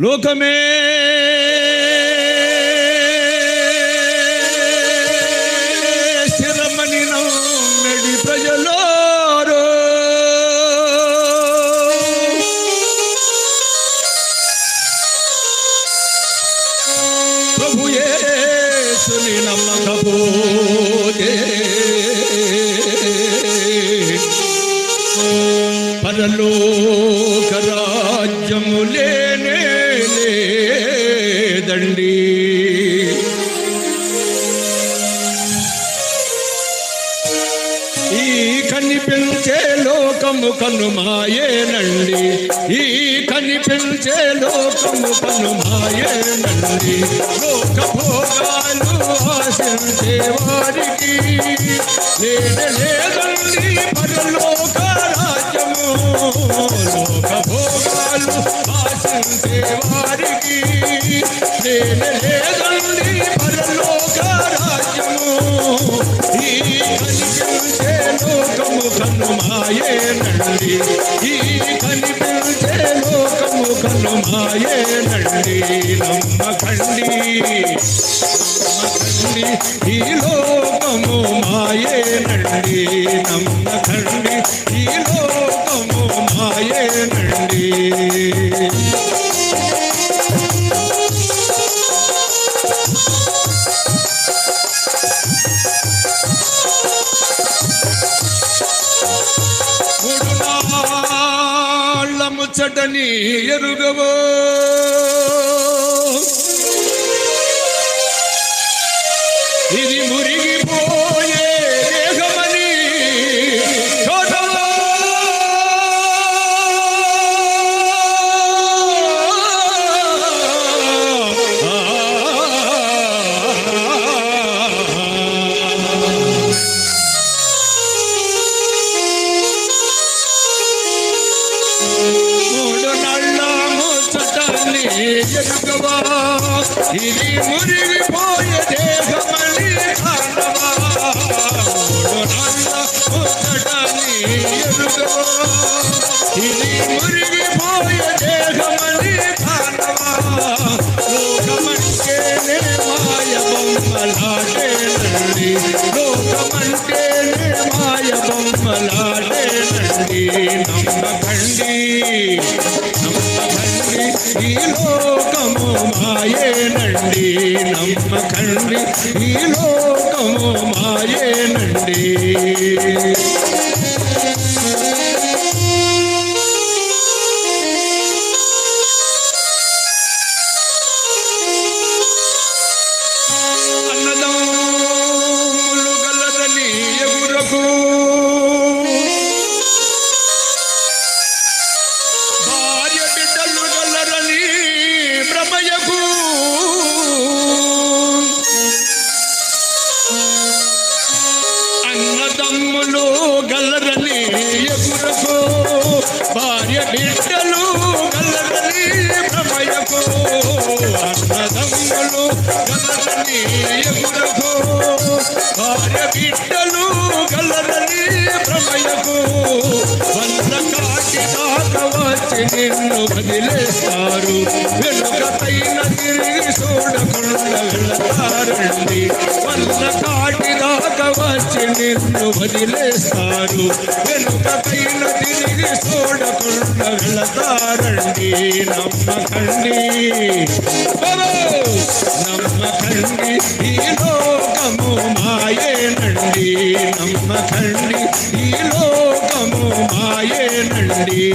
లోకమే. స్థిరమని నమ్మెడి ప్రజలారో. ప్రభు యేసుని నమ్మకపోతే పరలోక లేదండి ఈ కనిపించే లోకము కనుమాయేనండి ఈ కనిపించే లోకము కనుమాయేనండి లోక భోగాలు ఆశించే వారికి లేద లేదండి పరలోక రాజ్యము. లోక భోగాలు లేద లేదండి పరలోక రాజ్యము ఈ కనిపించే లోకము కను మాయేనండి ఈ కనిపించే లోకము కను మాయేనండి నమ్మకండి నమ్మకండి ఈ లోకము మాయేనండి నమ్మకండి ఈ లోకము మాయేనండి ముచ్చటని ఎరుగవో. ఎరుగవా ఇది మురిగిపోయే దేహమని కానవా మూడు నళ్ళ ముచ్చటాన్ని ఎరుగవా ఇది మురిగిపోయే దేహమని లోకమంటేనే మాయ బొమ్మలాడేనండి లోకమంటేనే మాయ బొమ్మలాడేనండి నమ్మకండి నమ్మకండి ఈ లోకము మాయేనండి నమ్మకండి ఈ లోకము మాయేనండి. బిడ్డలు గలరని భ్రమయకు అన్నదమ్ములు గలరని ఎగురకు భార్య బిడ్డలు గలరని భ్రమయకు వంద కాటి దాకా వచ్చి నిన్ను బదిలే నిన్ను వదిలేస్తారు వెనుక పైన తిరిగి చూడకుండా వెళతారండి. నమ్మకండి. నమ్మకండి. ఈ లోకము మాయేనండి. నమ్మకండి. ఈ లోకము మాయేనండి.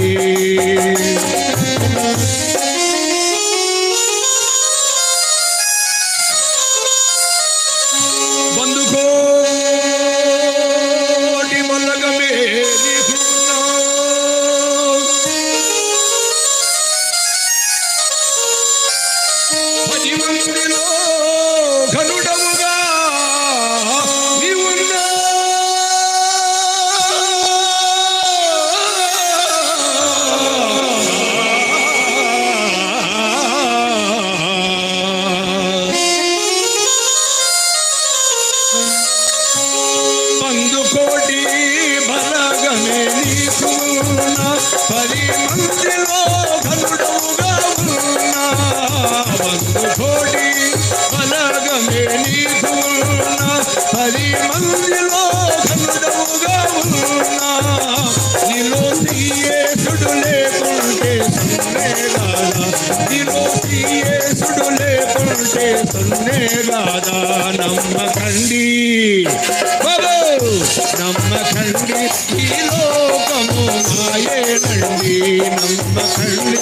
గాదా యేసుడు లేకుంటే సున్నే గాదా నమ్మకండి బాబు నమ్మకండి ఈ లోకము మాయేనండి నమ్మకండి